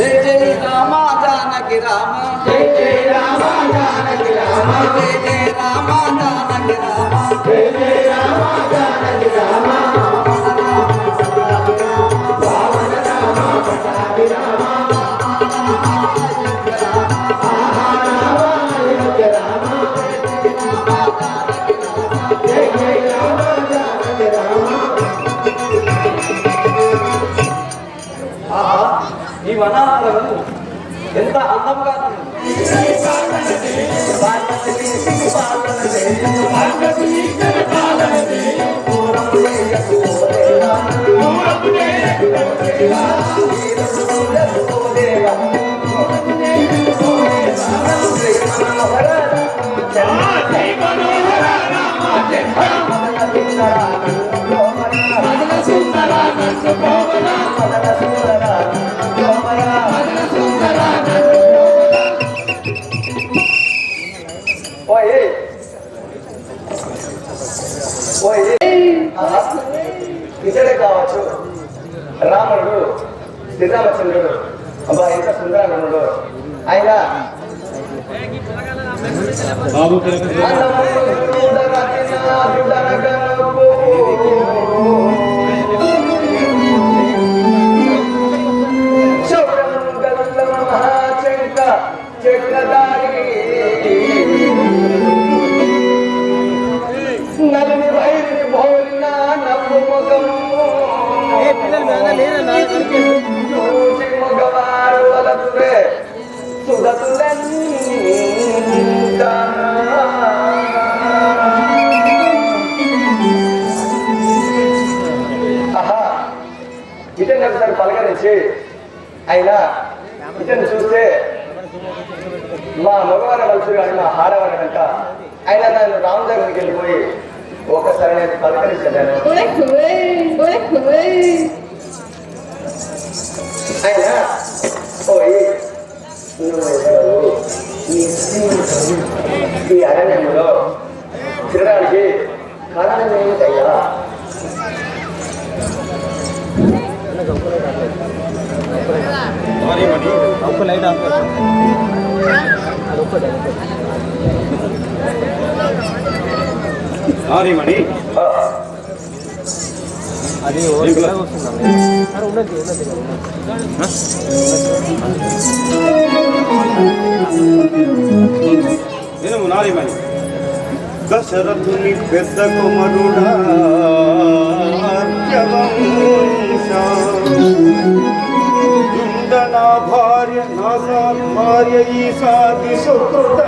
జై జై రామ జానకి రామ. జై జై రామ జానకి రామ. జై జై రామ జానకి రామ. జై జై ఈ వనాలను ఎంత అందంగా ఉంది. ఓయ్ ఇతడే కావచ్చు. రాముడు శ్రీరామచంద్రుడు అబ్బా ఎంత సుందరంగా ఆయన. బాబు ఇతను ఒకసారి పలకరించి అయినా ఇతను చూస్తే మా మగవారి వలసు కానీ మా ఆడవారి వెంట అయినా నేను రాము దగ్గరికి వెళ్ళిపోయి ఒకసారి నేను పలకరించలేను. అయినా పోయి నువ్వు ఈ అరణ్యంలో తిరగడానికి కారణం ఏమిటయ్యా? ఒక్క లైట్ ఆఫ్ ఒక్కటే సారీ మణి ఆ, అది ఓరికలాగా వస్తుందండి సరే ఉన్నది ఉన్నది నేను నారి మణి దశరథుని పెద్ద కుమరుడా నా భార్య నా భార్య ఈ సాగి సుకృత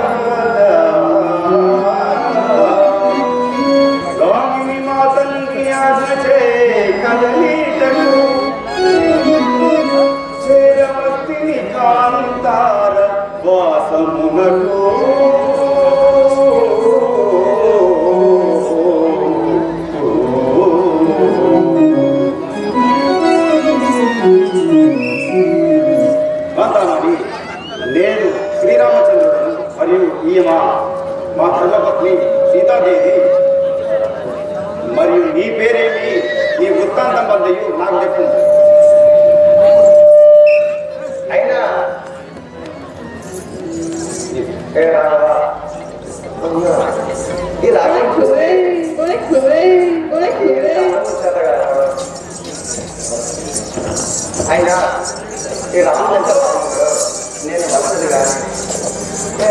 మా మా ధర్మపత్ని సీతాదేవి. మరియు నీ పేరేమి నీ వృత్తాంతం వద్దయు నాకు చెప్పు. అయినా ఈ రాజ్యం చూస్తే అయినా ఈ రాముడు నేను వస్తుంది కానీ ఏ